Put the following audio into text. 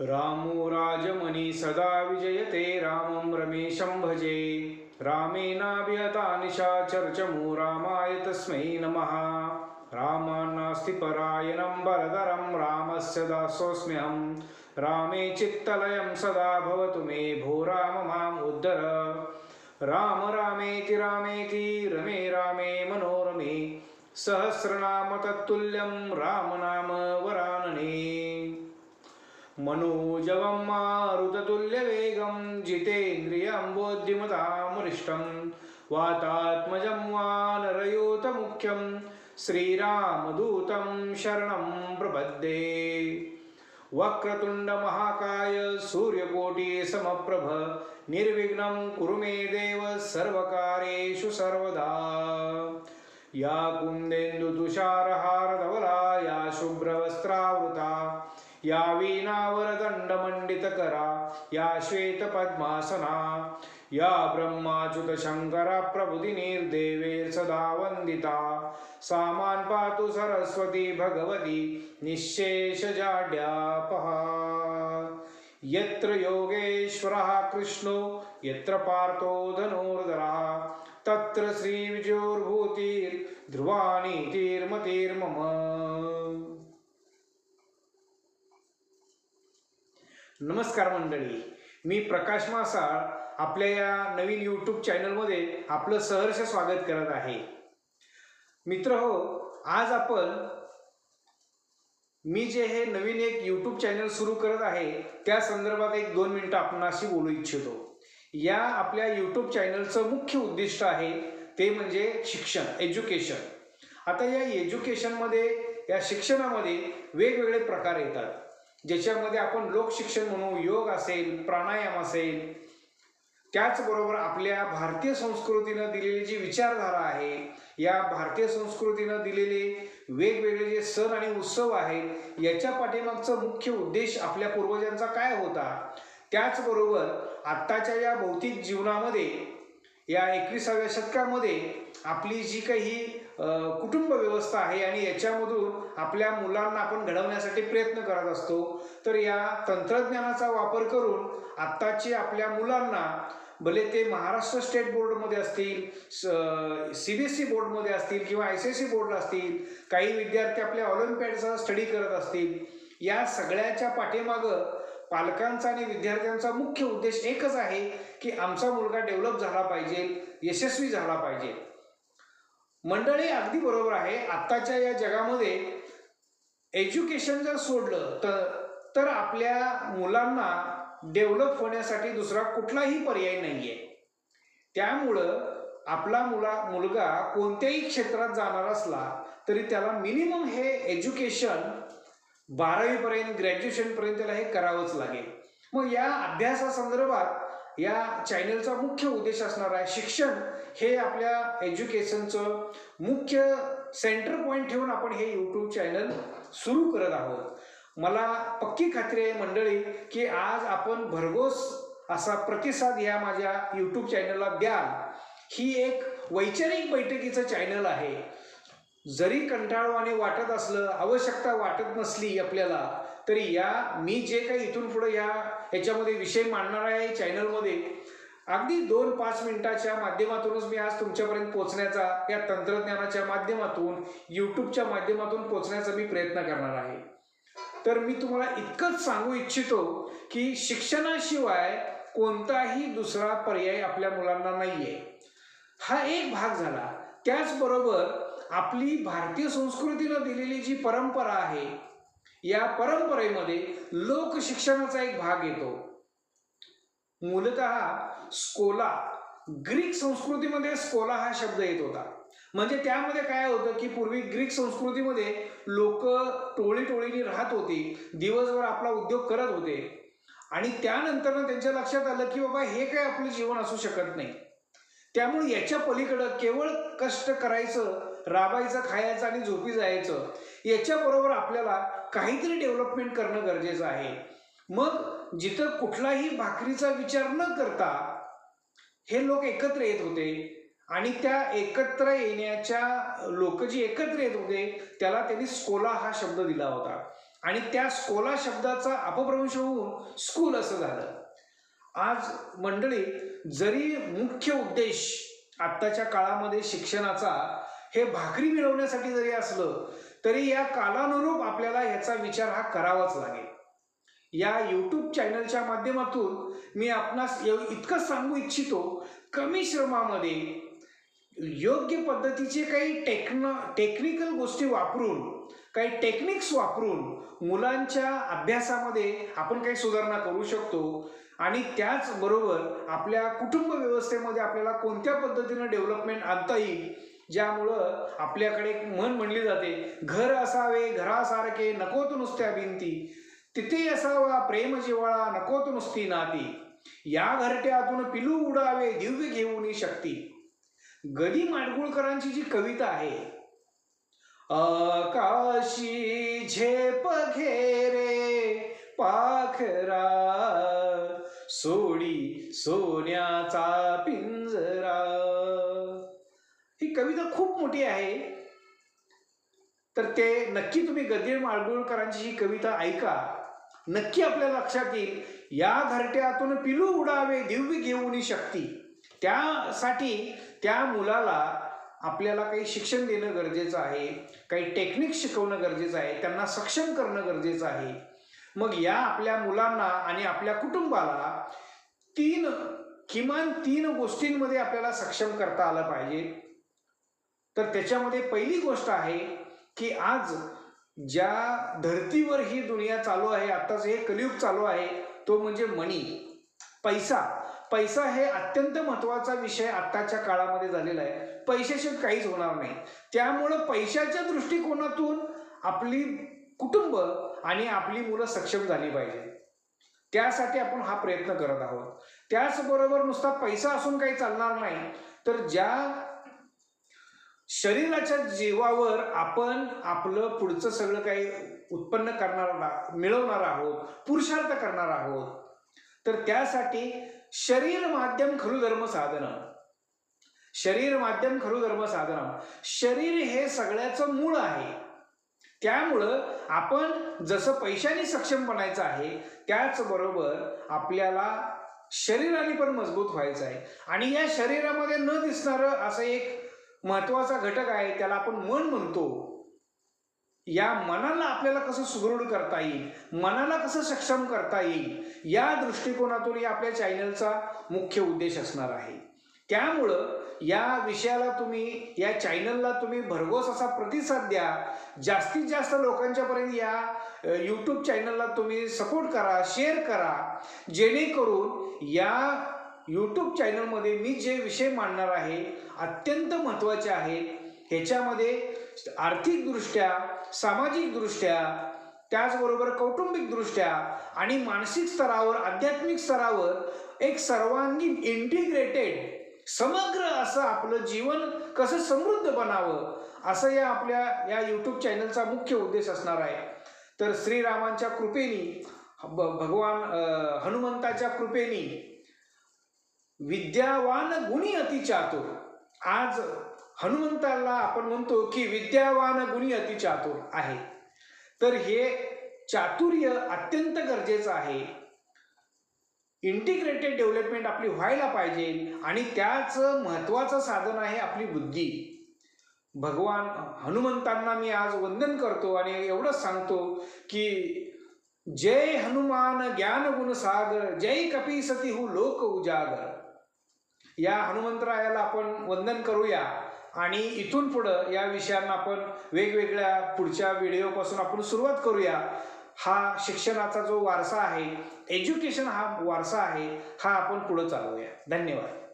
रामो राजमणि सदा विजयते रामं रमेशं भजे रामेणाभिहता निशाचर्चमो रामाय तस्मै नमः। रामान्नास्ति परायणं वरदरं रामस्य दासोऽस्म्यहं। रामे चित्तलयं सदा भवतु मे भो राम माम् उद्धर। राम रामेति रामेति रमे रामे मनोरमे। सहस्रनाम तत्तुल्यं रामनाम वरानने। मनोजवं मारुततुल्यवेगं जितेन्द्रियं बोद्धिमतामुरिष्टं वातात्मजं वानरयूतमुख्यं श्रीरामदूतं शरणं प्रपद्ये। वक्रतुण्डमहाकाय सूर्यकोटिसमप्रभ निर्विघ्नं कुरु मे देव सर्वकारेषु सर्वदा। या कुन्देन्दुतुषारहारधवला या शुभ्रवस्त्रावृता या वीणावरदण्डमण्डितकरा या श्वेतपद्मासना या ब्रह्माच्युतशङ्करा प्रभुतिनिर्देवैर्सदा वन्दिता। वंदिता सामान पातु सरस्वती भगवती निःशेषजाड्यापहा यत्र योगेश्वरः कृष्णो यत्र पार्थो धनुर्धरः तत्र श्रीविजयोर्भूतिर्ध्रुवानीतिर्मतिर्मम नमस्कार मंडळी. मी प्रकाश मासाळ आपल्या या नवीन यूट्यूब चॅनलमध्ये आपलं सहर्ष स्वागत करत आहे. मित्र हो आज आपण मी जे हे नवीन एक यूट्यूब चॅनल सुरू करत आहे त्या संदर्भात एक दोन मिनटं आपणाशी बोलू इच्छितो. या आपल्या यूट्यूब चॅनलचं मुख्य उद्दिष्ट आहे ते म्हणजे शिक्षण एज्युकेशन आता या एज्युकेशनमध्ये या शिक्षणामध्ये वेगवेगळे प्रकार येतात. ज्याच्यामध्ये आपण लोकशिक्षण म्हणू योग असेल प्राणायाम असेल त्याचबरोबर आपल्या भारतीय संस्कृतीनं दिलेली जी विचारधारा आहे या भारतीय संस्कृतीनं दिलेले वेगवेगळे जे सण आणि उत्सव आहेत याच्या पाठीमागचा मुख्य उद्देश आपल्या पूर्वजांचा काय होता? त्याचबरोबर आत्ताच्या या भौतिक जीवनामध्ये या एकविसाव्या शतकामध्ये आपली जी काही कुटुंब व्यवस्था आहे आणि याच्यामधून आपल्या मुलांना आपण घडवण्यासाठी प्रयत्न करत असतो तर या तंत्रज्ञानाचा वापर करून आत्ताचे आपल्या मुलांना भले ते महाराष्ट्र स्टेट बोर्डमध्ये असतील सी बी एस ई बोर्डमध्ये असतील किंवा आय सी एस सी बोर्डला असतील काही विद्यार्थी आपल्या ऑलिम्पियाडचा स्टडी करत असतील या सगळ्याच्या पाठीमागं पालकांचा आणि विद्यार्थ्यांचा मुख्य उद्देश एकच आहे की आमचा मुलगा डेव्हलप झाला पाहिजे यशस्वी झाला पाहिजे. मंडळी अगदी बरोबर आहे आत्ताच्या या जगामध्ये एज्युकेशन जर सोडलं तर तर आपल्या मुलांना डेव्हलप होण्यासाठी दुसरा कुठलाही पर्याय नाही आहे त्यामुळं आपला मुला मुलगा कोणत्याही क्षेत्रात जाणार असला तरी त्याला मिनिमम हे एज्युकेशन बारावीपर्यंत ग्रॅज्युएशनपर्यंत त्याला हे करावंच लागेल. मग या अभ्यासासंदर्भात या चॅनलचा मुख्य उद्देश असणार आहे शिक्षण. हे आपल्या एज्युकेशनचं मुख्य सेंटर पॉईंट ठेवून आपण हे यूट्यूब चॅनल सुरू करत आहोत. मला पक्की खात्री आहे मंडळी की आज आपण भरघोस असा प्रतिसाद या माझ्या यूट्यूब चॅनलला द्याल. ही एक वैचारिक बैठकीचं चॅनल आहे. जरी कंटाळवाने वाटत असलं आवश्यकता वाटत नसली आपल्याला तरी या मी जे काही इथून पुढे या याच्यामध्ये विषय मांडणार आहे चॅनलमध्ये अगदी दोन पाच मिनिटाच्या माध्यमातूनच मी आज तुमच्यापर्यंत पोहोचण्याचा या तंत्रज्ञानाच्या माध्यमातून यूट्यूबच्या माध्यमातून पोहोचण्याचा मी प्रयत्न करणार आहे. तर मी तुम्हाला इतकंच सांगू इच्छितो की शिक्षणाशिवाय कोणताही दुसरा पर्याय आपल्या मुलांना नाही आहे हा एक भाग झाला. त्याचबरोबर आपली भारतीय संस्कृतीला दिलेली जी परंपरा आहे या परंपरेमध्ये लोकशिक्षणाचा एक भाग येतो. मूलत स्कोला ग्रीक संस्कृतीमध्ये स्कोला हा शब्द येत होता. म्हणजे त्यामध्ये काय होतं की पूर्वी ग्रीक संस्कृतीमध्ये लोक टोळी टोळीने राहत होती दिवसभर आपला उद्योग करत होते. आणि त्यानंतर त्यांच्या लक्षात आलं की बाबा हे काय आपलं जीवन असू शकत नाही. त्यामुळे याच्या पलीकडं केवळ कष्ट करायचं राबायचं खायचं आणि झोपी जायचं याच्याबरोबर आपल्याला काहीतरी डेव्हलपमेंट करणं गरजेचं आहे. मग जिथं कुठलाही भाकरीचा विचार न करता हे लोक एकत्र येत होते आणि त्या एकत्र येण्याच्या लोक जी एकत्र येत होते त्याला त्यांनी स्कोला हा शब्द दिला होता. आणि त्या स्कोला शब्दाचा अपभ्रंश होऊन स्कूल असं झालं. आज मंडळी जरी मुख्य उद्देश आत्ताच्या काळामध्ये शिक्षणाचा हे भाकरी मिळवण्यासाठी जरी असलं तरी या कालानुरूप आपल्याला ह्याचा विचार हा करावाच लागेल. या यूट्यूब चॅनलच्या माध्यमातून मी आपणास इतकं सांगू इच्छितो कमी श्रमामध्ये योग्य पद्धतीचे काही टेक्न टेक्निकल गोष्टी वापरून काही टेक्निक्स वापरून मुलांच्या अभ्यासामध्ये आपण काही सुधारणा करू शकतो आणि त्याचबरोबर आपल्या कुटुंब व्यवस्थेमध्ये आपल्याला कोणत्या पद्धतीनं डेव्हलपमेंट आणता येईल ज्यामुळं आपल्याकडे एक म्हणली जाते घर असावे घरासारखे नको तू नुसत्या भिंती. तिथे असावा प्रेम जिव्हाळा नकोत नुसती नाती. या घरट्यातून पिलू उडावे दिव्य घेऊन शक्ती. गदी माडगुळकरांची जी कविता आहे आकाशी झेप घेरे पाखरा सोडी सोन्याचा पिंजरा. ही कविता खूप मोठी आहे. तर ते नक्की तुम्ही गदीर माळगुळकरांची ही कविता ऐका. नक्की आपल्या लक्षात येईल. या घरट्यातून पिलू उडावे दिव्य घेऊन शक्ती. त्यासाठी त्या मुलाला आपल्याला काही शिक्षण देणं गरजेचं आहे. काही टेक्निक शिकवणं गरजेचं आहे. त्यांना सक्षम करणं गरजेचं आहे. मग या आपल्या मुलांना आणि आपल्या कुटुंबाला तीन किमान तीन गोष्टींमध्ये आपल्याला सक्षम करता आलं पाहिजे. तर त्याच्यामध्ये पहिली गोष्ट आहे की आज ज्या धर्तीवर ही दुनिया चालू आहे आताच हे कलियुग चालू आहे तो म्हणजे मणी. पैसा. पैसा हे अत्यंत महत्त्वाचा विषय आत्ताच्या काळामध्ये झालेला आहे. पैशाशिवाय काहीच होणार नाही. त्यामुळं पैशाच्या दृष्टिकोनातून आपली कुटुंब आणि आपली मुलं सक्षम झाली पाहिजे. त्यासाठी आपण हा प्रयत्न करत आहोत. त्याचबरोबर नुसता पैसा असून काही चालणार नाही. तर ज्या शरीराच्या जीवावर आपण आपलं पुढचं सगळं काही उत्पन्न करणार मिळवणार आहोत पुरुषार्थ करणार आहोत. तर त्यासाठी शरीर माध्यम खरु धर्म साधन. शरीर माध्यम खरु धर्म साधन. शरीर हे सगळ्याचं मूळ आहे. त्यामुळं आपण जसं पैशाने सक्षम बनायचं आहे त्याचबरोबर आपल्याला शरीराने पण मजबूत व्हायचं आहे. आणि या शरीरामध्ये न दिसणारं असं एक महत्त्वाचा घटक आहे त्याला आपण मन म्हणतो. या मनाला आपल्याला कसं सुदृढ करता येईल मनाला कसं सक्षम करता येईल या दृष्टिकोनातून या आपल्या चॅनलचा मुख्य उद्देश असणार आहे. त्यामुळं या विषयाला तुम्ही या चॅनलला तुम्ही भरघोस असा प्रतिसाद द्या. जास्तीत जास्त लोकांच्यापर्यंत या यूट्यूब चॅनलला तुम्ही सपोर्ट करा शेअर करा. जेणेकरून या यूट्यूब चॅनलमध्ये मी जे विषय मांडणार आहे अत्यंत महत्त्वाचे आहेत ह्याच्यामध्ये आर्थिकदृष्ट्या सामाजिकदृष्ट्या त्याचबरोबर कौटुंबिकदृष्ट्या आणि मानसिक स्तरावर आध्यात्मिक स्तरावर एक सर्वांगीण इंटिग्रेटेड समग्र असं आपलं जीवन कसं समृद्ध बनावं असं या आपल्या या यूट्यूब चॅनलचा मुख्य उद्देश असणार आहे. तर श्रीरामांच्या कृपेनी भ- भगवान हनुमंताच्या कृपेनी विद्यावान गुणी अतिचातुर आज हनुमंताला आपण म्हणतो की विद्यावान गुणी अतिचातुर आहे. तर हे चातुर्य अत्यंत गरजेचं आहे. इंटिग्रेटेड डेव्हलपमेंट आपली व्हायला पाहिजे आणि त्याच महत्वाचं साधन आहे आपली बुद्धी. भगवान हनुमंतांना मी आज वंदन करतो आणि एवढंच सांगतो की जय हनुमान ज्ञान गुण सागर जय कपी सती हु लोक उजागर. या हनुमंतरायाला आपण वंदन करूया. आणि इथून पुढं या विषयांना आपण वेगवेगळ्या पुढच्या व्हिडिओपासून आपण सुरुवात करूया. हा शिक्षणाचा जो वारसा आहे एज्युकेशन हा वारसा आहे हा आपण पुढं चालवूया. धन्यवाद.